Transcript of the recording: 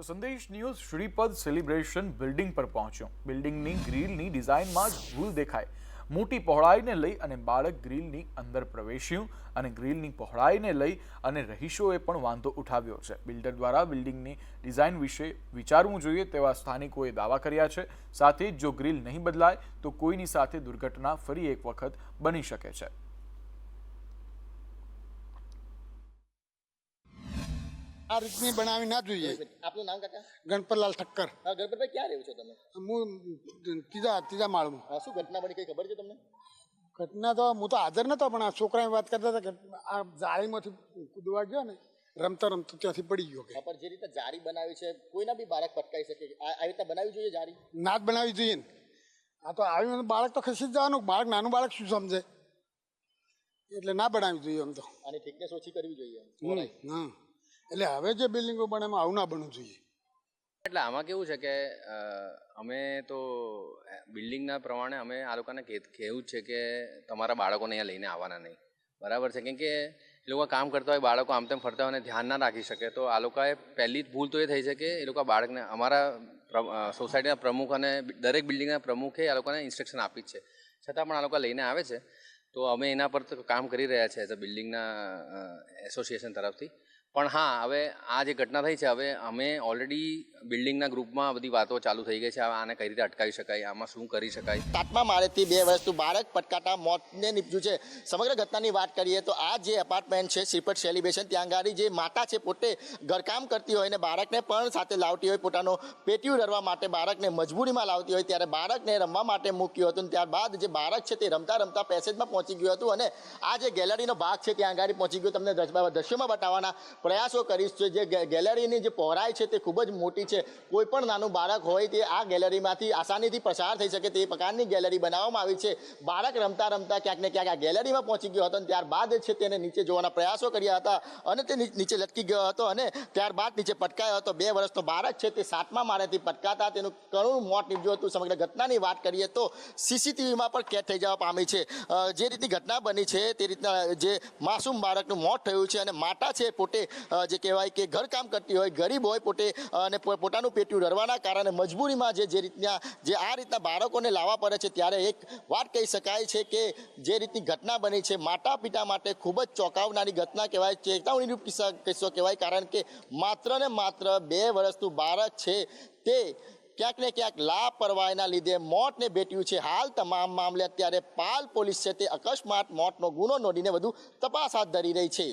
તો સંદેશ news Shripad celebration building પર પહોંચ્યો. બિલ્ડિંગની ગ્રીલની ડિઝાઇનમાં જ ભૂલ દેખાય મોટી પહોળાઈને લઈ અને બાળક ગ્રીલની અંદર પ્રવેશ્યું અને ગ્રીલની પહોળાઈને લઈ અને રહીશોએ પણ વાંધો ઉઠાવ્યો છે. બિલ્ડર દ્વારા બિલ્ડિંગની ડિઝાઇન વિશે વિચારવું જોઈએ તેવા સ્થાનિકોએ દાવા કર્યા છે. સાથે જ જો ગ્રીલ નહીં બદલાય તો કોઈની સાથે દુર્ઘટના ફરી એક વખત બની શકે છે. આ રીતની બનાવી ના જોઈએ. આપનું નામ કાકા? ગણપતલાલ ઠક્કર. હા ગણપતભાઈ ક્યાં રહ્યો છો તમે? હું ત્રીજા ત્રીજા માળમાં. શું ઘટના બની કઈ ખબર છે તમને? ઘટના તો હું તો હાજર નતો પણ આ છોકરાએ વાત કરતા હતા કે આ જાળીમાંથી કૂદવા ગયો ને રમતા રમતા ત્યાંથી પડી ગયો કે. પણ જે રીતે જારી બનાવી છે કોઈના બી બાળક પટકાઈ શકે? આ આ રીતે બનાવી જોઈએ જારી ના જ બનાવી જોઈએ ને. આ તો આવી બાળક તો ખસી જ જવાનું. બાળક નાનું બાળક શું સમજે? એટલે ના બનાવી જોઈએ આમ તો. આની ઠીકનેસ ઓછી કરવી જોઈએ હા એટલે હવે જે બિલ્ડિંગો બને એમાં આવું ના બનવું જોઈએ. એટલે આમાં કેવું છે કે અમે તો બિલ્ડિંગના પ્રમાણે અમે આ લોકોને કહે- કહેવું જ છે કે તમારા બાળકોને અહીંયા લઈને આવવાના નહીં. બરાબર છે? કેમ કે એ લોકો કામ કરતા હોય, બાળકો આમ તેમ ફરતા હોય અને ધ્યાન ના રાખી શકે, તો આ લોકોએ પહેલી જ ભૂલ તો એ થઈ છે કે એ લોકો બાળકને, અમારા સોસાયટીના પ્રમુખ અને દરેક બિલ્ડિંગના પ્રમુખે આ લોકોને ઇન્સ્ટ્રક્શન આપી જ છે. છતાં પણ આ લોકો લઈને આવે છે. તો અમે એના પર તો કામ કરી રહ્યા છે એઝ અ બિલ્ડિંગના એસોસિએશન તરફથી. પણ હા હવે આ જે ઘટના થઈ છે હવે અમે ઓલરેડી બિલ્ડિંગના ગ્રુપમાં બધી વાતો ચાલુ થઈ ગઈ છે. આને કઈ રીતે અટકાવી શકાય? આમાં શું કરી શકાય? સાતમા માળેથી બે વર્ષનું બાળક પટકાતા મોતને નીપજ્યું છે. સમગ્ર ઘટનાની વાત કરીએ તો આ જે એપાર્ટમેન્ટ છે શ્રીપટ સેલિબ્રેશન ત્યાં આગળ જે માતા છે, પોતે ઘરકામ કરતી હોય અને બાળકને પણ સાથે લાવતી હોય, પોતાનો પેટીયું રરવા માટે બાળકને મજબૂરીમાં લાવતી હોય, ત્યારે બાળકને રમવા માટે મૂક્યું હતું અને ત્યારબાદ જે બાળક છે તે રમતા રમતા પેસેજમાં પહોંચી ગયું હતું અને આ જે ગેલેરીનો ભાગ છે ત્યાં આગળ પહોંચી ગયો. તમને દ્રશ્યોમાં બતાવવાના પ્રયાસો કરીશ. જે ગેલેરીની જે પહોળાઈ છે તે ખૂબ જ મોટી છે. કોઈ પણ નાનું બાળક હોય તે આ ગેલેરીમાંથી આસાનીથી પસાર થઈ શકે તે પ્રકારની ગેલેરી બનાવવામાં આવી છે. બાળક રમતા રમતા ક્યાંક ને ક્યાંક આ ગેલેરીમાં પહોંચી ગયો હતો અને ત્યારબાદ છે તેને નીચે જોવાના પ્રયાસો કર્યા હતા અને તે નીચે લટકી ગયો હતો અને ત્યારબાદ નીચે પટકાયો હતો. બે વર્ષનો બાળક છે તે સાતમા માળેથી પટકાતા તેનું કરુણ મોત નીપજ્યું હતું. સમગ્ર ઘટનાની વાત કરીએ તો સીસીટીવીમાં પણ કેદ થઈ જવા પામી છે. જે રીતની ઘટના બની છે તે રીતના જે માસૂમ બાળકનું મોત થયું છે અને માતા છે પોતે જે કહેવાય કે ઘરકામ કરતી હોય, ગરીબ હોય પોતે અને પોતાનું પેટ્યું રડવાના કારણે મજબૂરીમાં જે જે રીતના જે આ રીતના બાળકોને લાવવા પડે છે ત્યારે એક વાત કહી શકાય છે કે જે રીતની ઘટના બની છે, માતા પિતા માટે ખૂબ જ ચોંકાવનારી ઘટના કહેવાય ચેતવણીરૂપ કિસ્સા કિસ્સો કહેવાય કારણ કે માત્ર ને માત્ર બે વર્ષનું બાળક છે તે ક્યાંક ને ક્યાંક લાપરવાહીના લીધે મોતને ભેટ્યું છે. હાલ તમામ મામલે અત્યારે પાલ પોલીસ છે તે અકસ્માત મોતનો ગુનો નોંધીને વધુ તપાસ હાથ ધરી રહી છે.